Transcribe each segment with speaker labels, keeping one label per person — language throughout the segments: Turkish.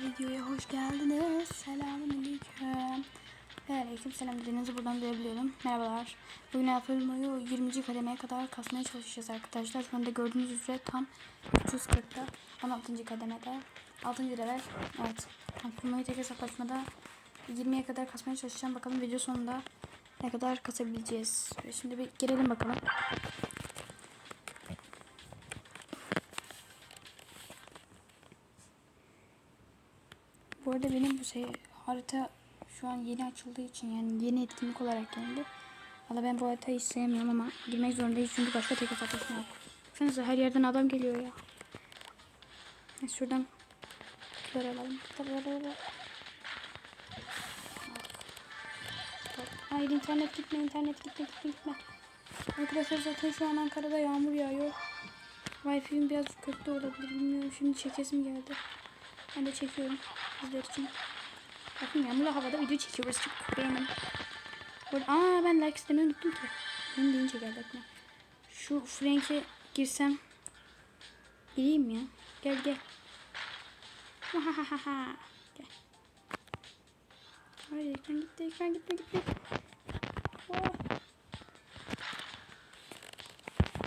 Speaker 1: videoya hoş geldiniz. Selamünaleyküm. Ve aleyküm selam dediğinizi buradan duyabiliyorum. Merhabalar. Bugün Alfa'yı 20. kademeye kadar kasmaya çalışacağız arkadaşlar. Şu anda gördüğünüz üzere tam 340'da 16. kademede 6. level. Evet. Alfa'yı tek hesaplaşmada 20'ye kadar kasmaya çalışacağım. Bakalım video sonunda ne kadar kasabileceğiz. Şimdi bir girelim bakalım. Arada benim bu şey harita şu an yeni açıldığı için yani yeni etkinlik olarak geldi. Valla ben bu haritayı hiç sevmiyorum ama girmek zorundayız çünkü başka tek hesaplaşma yok. Baksanıza her yerden adam geliyor ya. Neyse şuradan kutuları alalım. Hayır internet gitme internet gitme gitme gitme. Arkadaşlar zaten şu an Ankara'da yağmur yağıyor. Wi-Fi'm biraz kötü olabilir bilmiyorum. Şimdi çekesim geldi. Ben de çekiyorum sizler için. Bakın yağmurlu havada video çekiyoruz. Çok beğenin. Burada, aa ben like istemeyi unuttum ki. Benim deyince geldi aklıma. Şu Frank'e girsem gireyim ya. Gel gel. Gel. Hayır ekran gitti ekran gitme gitme. Oh.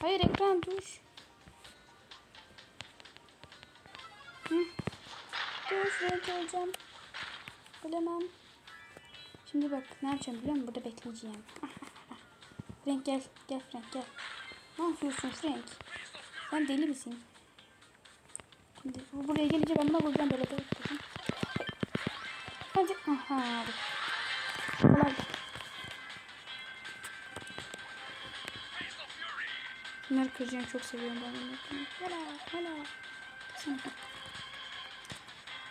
Speaker 1: Hayır ekran dur. Hı. Dur Frank olacağım. Bilemem. Şimdi bak ne yapacağım biliyor musun? Burada bekleyeceğim. Frank gel. Gel Frank gel. Ne yapıyorsun Frank? Sen deli misin? Şimdi bu buraya gelince ben buna vuracağım böyle böyle. Hadi. Aha. Kolay. Bunları kıracağım çok seviyorum ben bunları. Hala hala. Sana. Dün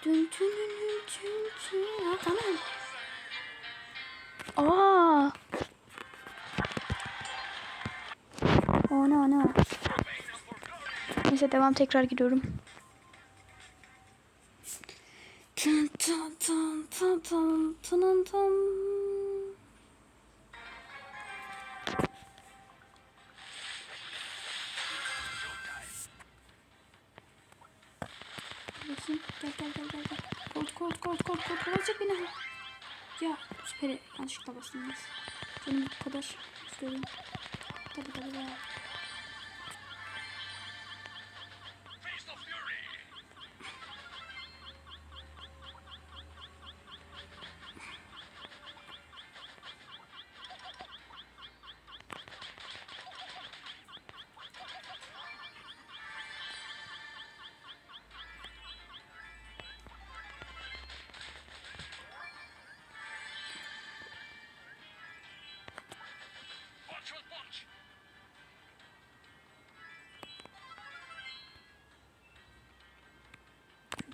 Speaker 1: tün tün tün tün. Ha, tamam. Aa. Oh no no. Neyse devam tekrar gidiyorum. Tın tın tın tın tın tın tın. Ya süper yanlışlıkla bastım biz. Benim bu kadar istiyorum. Tabii tabii ya.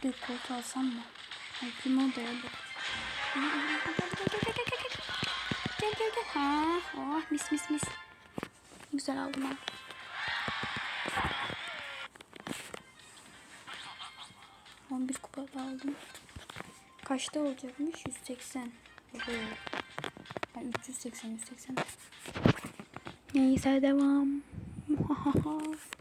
Speaker 1: Bir koltuğu alsam mı? Ay kim o da öyle. Gel gel gel. Ha, oh mis mis mis. Güzel aldım ha. On bir kupa da aldım. Kaçta olacakmış? 180. Oho. Ha, 380 180. Neyse devam.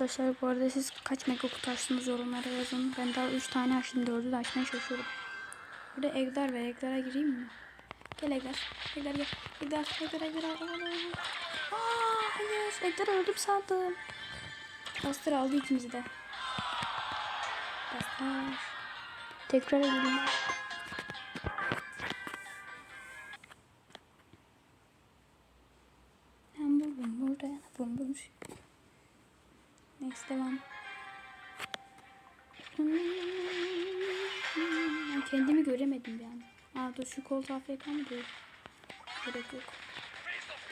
Speaker 1: Arkadaşlar bu arada siz kaç mega kutu açtınız yorumlara yazın. Ben daha 3 tane açtım 4'ü de açmaya çalışıyorum. Burada Egdar ve Egdar'a gireyim mi? Gel Egdar. Egdar gel. Egdar, Egdar, Egdar. Egdar. Aa, hayır. Egdar öldüm sandım. Bastır aldı ikimizi de. Bastır. Tekrar edelim. Neyse devam. Ben kendimi göremedim bir an. Aa dur şu kol AFK mı diyor? Gerek yok.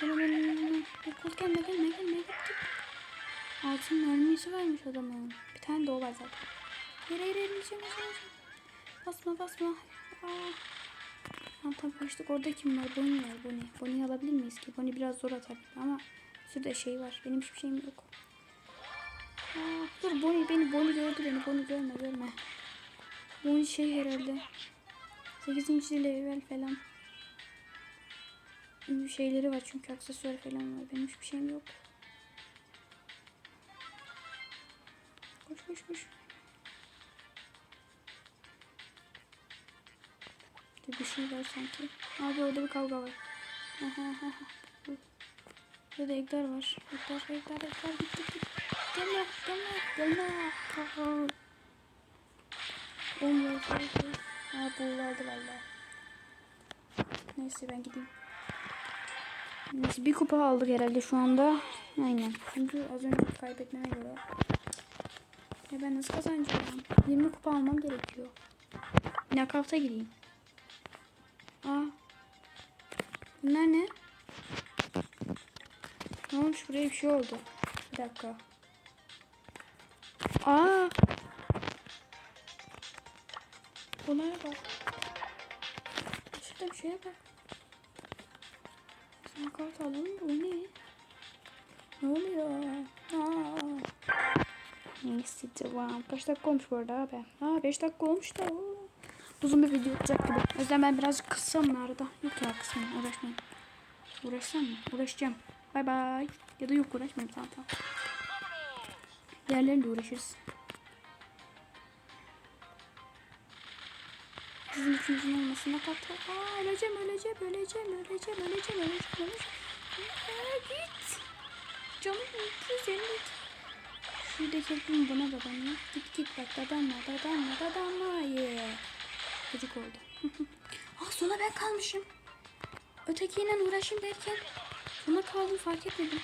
Speaker 1: Kol gelme gelme gelme. Altın mermisi varmış adamın. Bir tane de o var zaten. Hayır hayır yiyeceğim yiyeceğim. Basma basma. Aa. Tamam tamam kaçtık. Orada kim var? Bonnie var Bonnie. Bonnie'yi alabilir miyiz ki? Bonnie biraz zor atar ama şurada şey var. Benim hiçbir şeyim yok. Dur Bonnie beni Bonnie gördü beni Bonnie görme görme. Bonnie şey herhalde. 8. level falan. Bir şeyleri var çünkü aksesuar falan var. Benim hiçbir şeyim yok. koş koş koş. Bir şey var sanki. Abi orada bir kavga var. Burada Ektar var. Ektar, Ektar. Git, git, git. Gelme, gelme, gelme. Aha. Olmuyor. Aa, bu aldı valla. Neyse ben gideyim. Neyse bir kupa aldık herhalde şu anda. Aynen. Çünkü az önce kaybetmeme göre. Ya ben nasıl kazanacağım? 20 kupa almam gerekiyor. Knockout'a gireyim. Aa. Bunlar ne? Ne olmuş buraya bir şey oldu. Bir dakika. Aa. Bunlara bak. Şurada bir şeye bak. Sen kart aldın mı? O ne? Ne oluyor? Aa. Neyse devam. Kaç dakika olmuş bu arada abi? Aa 5 dakika olmuş da. Oo. Uzun bir video olacak gibi. O yüzden ben birazcık kıssam mı arada? Yok ya kısmayayım. Uğraşmayayım. Uğraşsam mı? Uğraşacağım. Bay bay. Ya da yok uğraşmayayım. Tamam tamam. Diğerlerinde uğraşırız. Sizin üçünüzün olmasına katı. Aa öleceğim öleceğim öleceğim öleceğim öleceğim öleceğim öleceğim. Aa, git. Canım gitti senin git. Şuradaki yapım buna da bana. Git git bak dadanma dadanma dadanma. Yeah. Gıcık oldu. Aa sona ben kalmışım. Ötekiyle uğraşayım derken sona kaldım fark etmedim.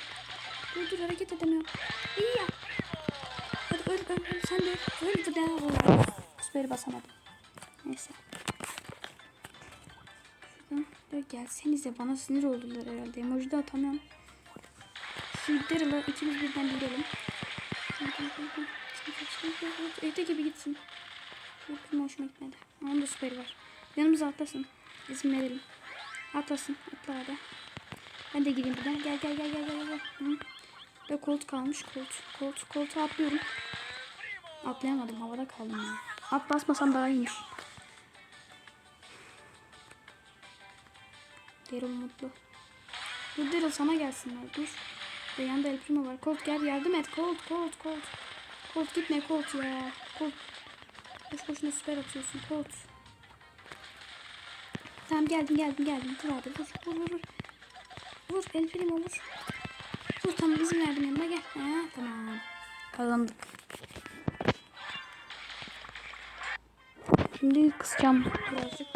Speaker 1: Dur dur hareket edemiyorum. İyi ya. Öl öl öl sen de öl. Öl bir daha. Süperi basamadım. Neyse. Şuradan ya gelsenize bana sinir oldular herhalde. Emoji de atamıyorum. Daryl'ı ikimiz birden girelim. Evde gibi gitsin. Çok hoşuma gitmedi. Onun da süperi var. Yanımıza atlasın. İzin verelim. Atlasın. Atla hadi. Ben de gireyim buradan. Gel gel gel gel gel. gel. Hı. Ve kolt kalmış. Kolt. Kolt. Koltuğa atlıyorum. Atlayamadım. Havada kaldım ya. At basmasam daha iyiymiş. Daryl mutlu. Dur Daryl sana gelsinler. Dur. Ve yanında El Primo var. Colt gel yardım et. Colt, Colt, Colt. Colt gitme Colt ya. Colt. Boş boşuna süper atıyorsun Colt. Tamam geldim geldim geldim. Dur abi vur vur vur. Vur, vur El Primo vur. Vur tamam izin verdim yanıma gel. Ha, tamam. Kazandık. Şimdi kısacağım birazcık.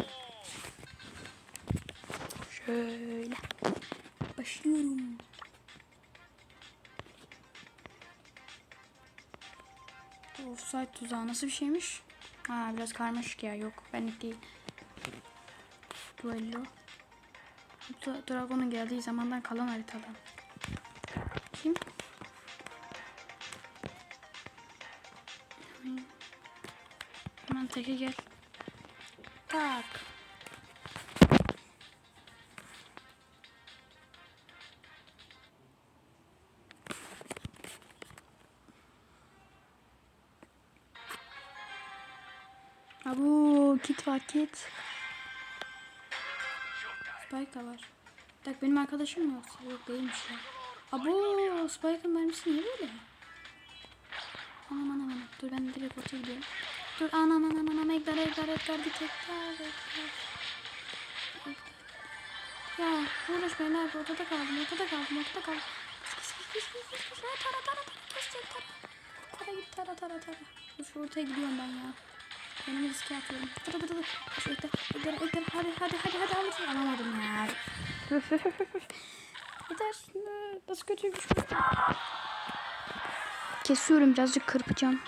Speaker 1: Şöyle. Başlıyorum. Offside tuzağı nasıl bir şeymiş? Ha biraz karmaşık ya yok benlik değil. Duello. Dragon'un geldiği zamandan kalan haritadan. Kim? Hemen teke gel. Tak. Abu kit var kit. Spike var. Bak benim arkadaşım mı yoksa? Yok değilmiş ya. Abu Spike'ın mermisi niye böyle? Anam anam anam. Dur ben direkt ortaya gidiyorum. Dur anam anam anam. Ekler ekler ekler git ekler ekler. Ya uğraşmayın abi ortada kaldım ortada kaldım ortada kaldım. Kıs kıs kıs kıs kıs kıs. Ha, Tara tara tara kes kes tara. Tara git tara tara tara. Dur şu ortaya gidiyorum ben ya. Kendimi riske atıyorum. Tara tara. Şu ekler ekler ekler hadi hadi hadi hadi alırsın. Alamadım ya. Yeter. Nasıl kötüymüş bu. Kesiyorum birazcık kırpacağım.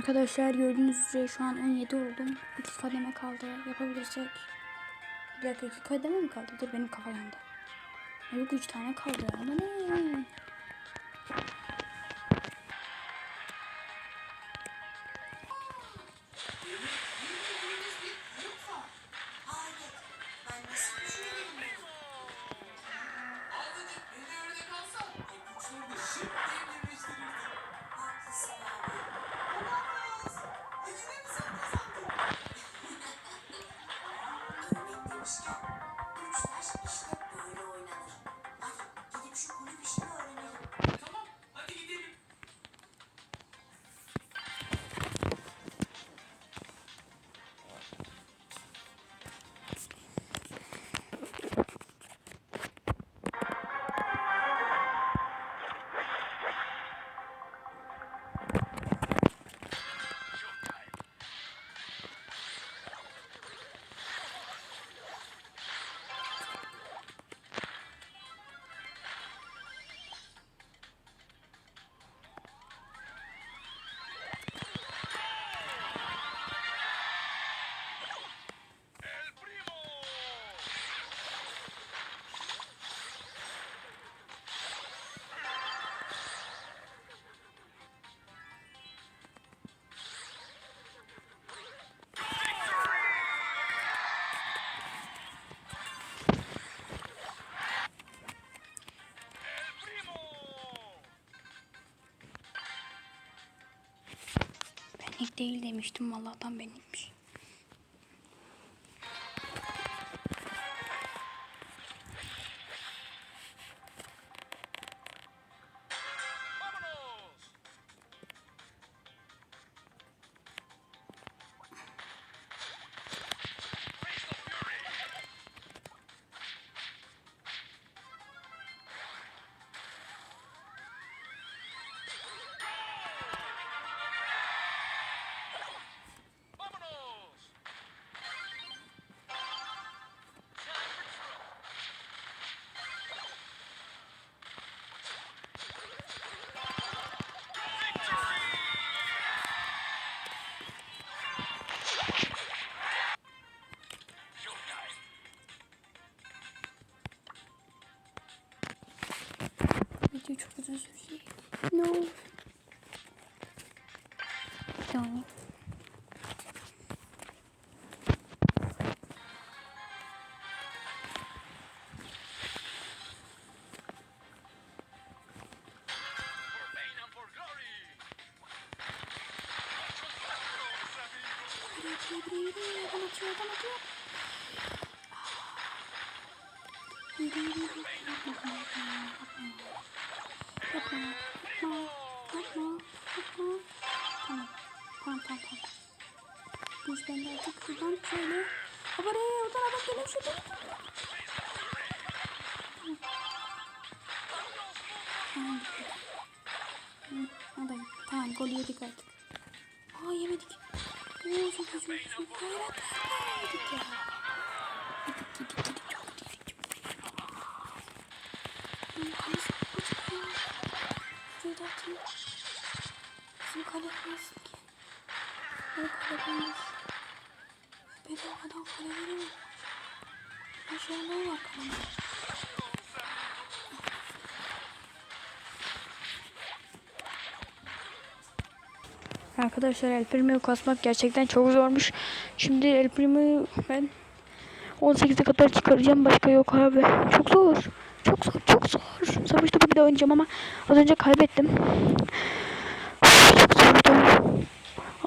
Speaker 1: Arkadaşlar gördüğünüz üzere şu an 17 oldum. 2 kademe kaldı. Yapabilirsek. Bir dakika 2 kademe mi kaldı? Dur benim kafa yandı. Yok 3 tane kaldı. Ama ne? ilk değil demiştim. Vallahi tam benimmiş. Yürü, yürü. Yapma, yapma, yapma. Yapma. Tamam, tamam, tamam, tamam. Bu iş bende artık şuradan şöyle. Habari, oradan adam geliyor şuradan. Tamam. Hı, hadi, tamam, gol yedik artık. Aa yemedik. İyi. Hayır, hayır, yedik ya. Yedik, yedik, yedik. Çok. Hı, kalesi açık ya. Şurayı da atayım. Bizim kale nasıl ki? Böyle kale bulmuş. Bedavadan kale veremem. Aşağıda var kalem. Arkadaşlar El Primo'yu kasmak gerçekten çok zormuş. Şimdi El Primo'yu ben 18'e kadar çıkaracağım. Başka yok abi. Çok zor. Çok zor. Çok zor. Savaş topu bir de oynayacağım ama az önce kaybettim. Çok zordu.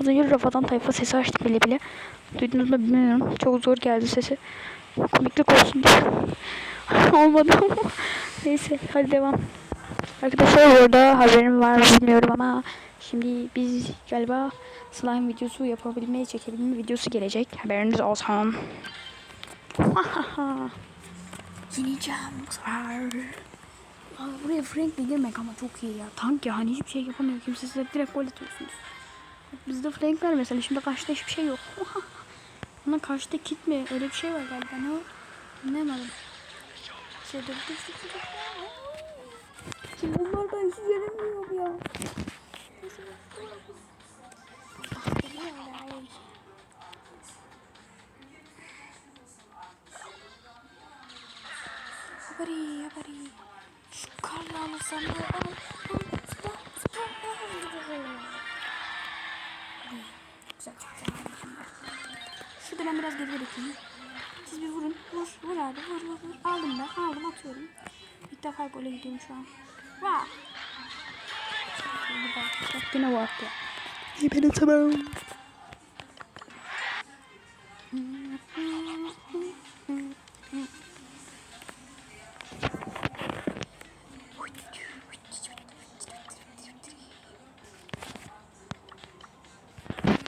Speaker 1: Az önce Rafadan tayfa sesi açtık bile bile. Duydunuz mu bilmiyorum. Çok zor geldi sesi. Komiklik olsun diye. Olmadı ama. Neyse hadi devam. Arkadaşlar orada haberim var bilmiyorum ama şimdi biz galiba slime videosu yapabilmeye çekebilme videosu gelecek. Haberiniz olsun. Yeneceğim bu sefer. Buraya Frank'le girmek ama çok iyi ya. Tank ya hani hiçbir şey yapamıyor kimse size direkt gol atıyorsunuz. Bizde Frank var mesela şimdi karşıda hiçbir şey yok. Ama karşıda kit mi? Öyle bir şey var galiba ne o? Anlayamadım. Şey. Şimdi bunlar ben hiç göremiyorum ya. Geliyor ya, ay. Habari, habari. Şu karla alırsam da al. al, Zıpla, zıpla. Ay, Güzel, güzel. Şurada ben biraz geride bekleyeyim. Siz bir vurun. Vur, vur abi. Vur, vur, vur. Aldım ben. Aldım, atıyorum. İlk defa gole gidiyorum şu an. Vah. Bak yine vardı. İyi benim tamam.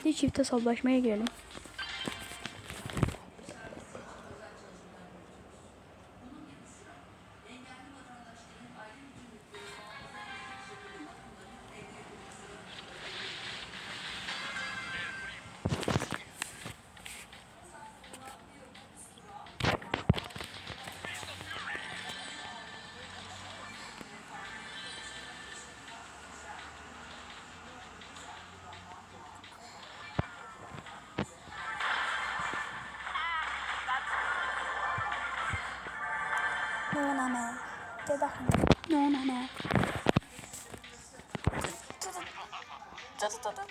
Speaker 1: Bir çifte sallaşmaya girelim. No name. De bakayım. No name. Tadı tadı.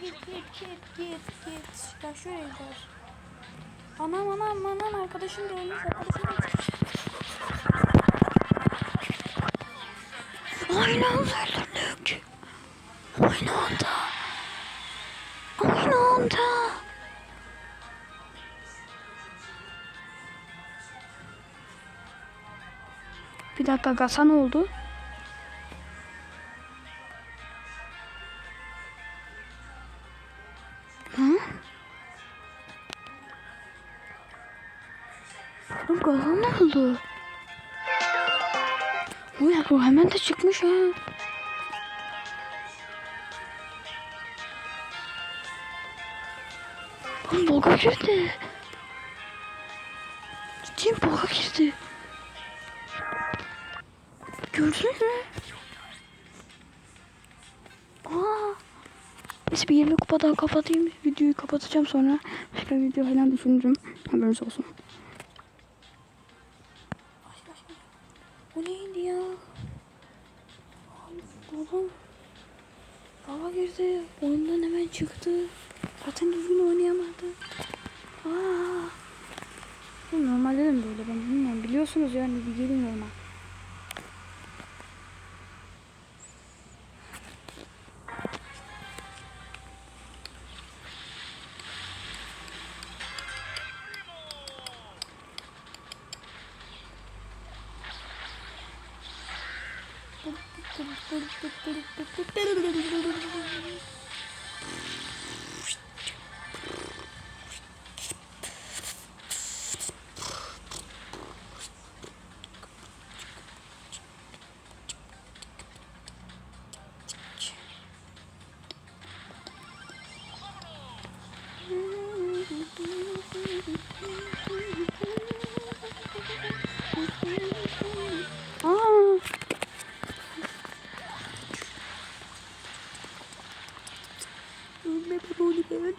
Speaker 1: Git git git git git. Ya şuraya gider. Anam anam anam arkadaşım da ölmüş arkadaşım da ölmüş.
Speaker 2: Aynı anda öldürdük. Aynı anda. Aynı anda. Bir dakika Gasa ne oldu? Hı? Oğlum Gasa ne oldu? O hemen de çıkmış ha. Oğlum boga girdi. Ciddiyim boga girdi. Gördünüz mü? Aa. Neyse bir 20 kupa daha kapatayım. Videoyu kapatacağım sonra. Başka video falan düşünürüm. Haberiniz olsun.
Speaker 1: Çıktı. Zaten düzgün oynayamadı. Aa. Normalde de böyle ben bilmiyorum. Biliyorsunuz yani bir gelin normal.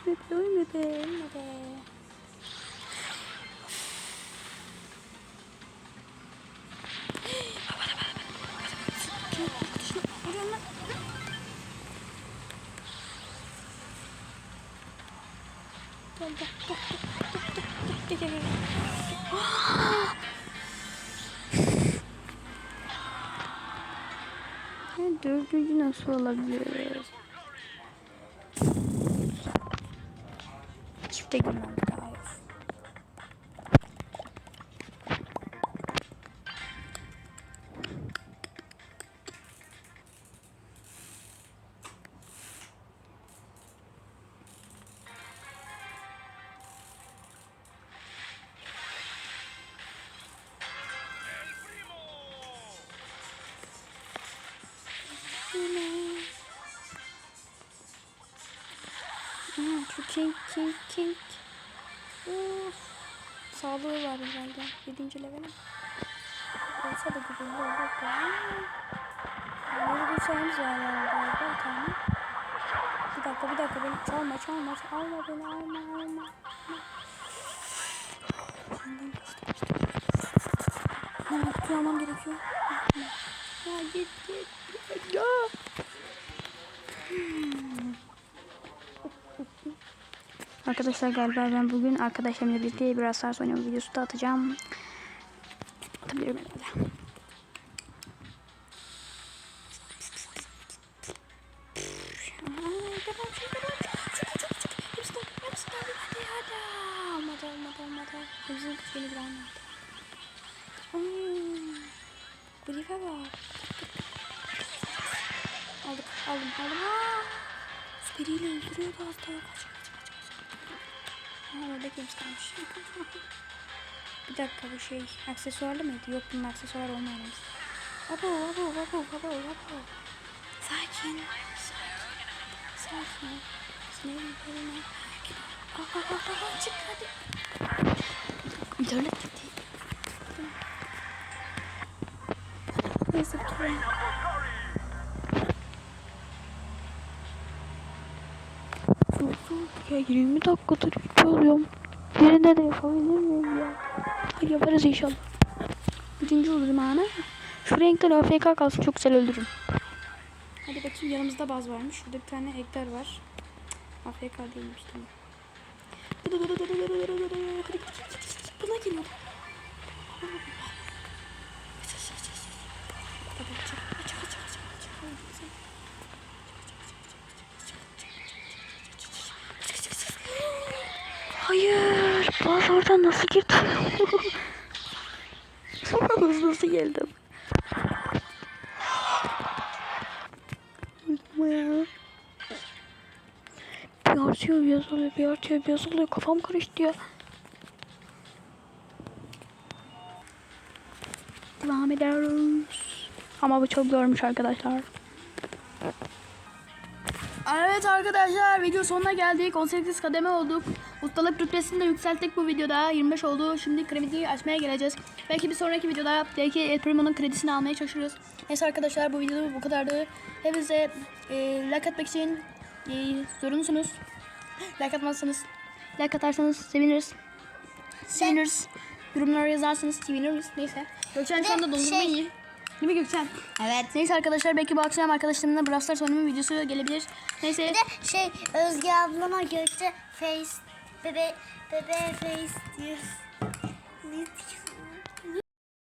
Speaker 1: Ölme be, ölme be, ölme be. Gel, gel, gel,
Speaker 2: Dördüncü nasıl olabilir?
Speaker 1: King king king. Uf. Sağlığı var herhalde. Yedinci levelim. Olsa da güzel olur da. Böyle bir şeyimiz var galiba bir tane. Bir dakika bir dakika beni çalma çalma çalma beni alma alma. alma. Benden kaçtı kaçtı. Hemen kutuyu almam gerekiyor. Ya git git. git. Ya.
Speaker 2: Arkadaşlar galiba ben bugün arkadaşlarımla birlikte biraz saat oynama videosu da atacağım.
Speaker 1: Orada kimse kalmış. bir dakika bu şey aksesuarlı mıydı? Yok bunun aksesuar olmayan. Abo, abo, abo, abo, abo. Sakin, sakin. Sakin. Olma. Bak bak bak bak bak çık hadi.
Speaker 2: İnternet gitti. Ya 20 dakikadır video alıyorum. Birinde de yapabilir miyim ya? Ay yaparız inşallah. Üçüncü olurum ana. Şu renkler AFK kalsın çok güzel öldürürüm.
Speaker 1: Hadi bakayım yanımızda baz varmış. Şurada bir tane ekler var. AFK değilmiş tamam. Buna geliyor.
Speaker 2: Baz oradan nasıl girdi? Hızlı nasıl geldim? Ama ya. Bir artıyor bir azalıyor bir artıyor bir azalıyor kafam karıştı ya. Devam ediyoruz. Ama bu çok zormuş arkadaşlar.
Speaker 1: Evet arkadaşlar video sonuna geldik. 18 kademe olduk. Ustalık rütbesini de yükselttik bu videoda. 25 oldu. Şimdi krediyi açmaya geleceğiz. Belki bir sonraki videoda belki El Primo'nun kredisini almaya çalışırız. Neyse arkadaşlar bu videoda bu kadardı. Hepinize e, like atmak için e, zorunlusunuz. Like atmazsanız like atarsanız seviniriz. Seviniriz. Yorumlara yazarsanız seviniriz. Neyse. Gökçen şu anda dondurma
Speaker 3: şey-
Speaker 1: yiyor. Değil mi Gökçen?
Speaker 3: Evet.
Speaker 1: Neyse arkadaşlar belki bu akşam arkadaşlarımla Brawl Stars oynama videosu gelebilir. Neyse.
Speaker 3: Bir de şey Özge ablama Gökçe face bebe bebe face diyor. Ne diyor?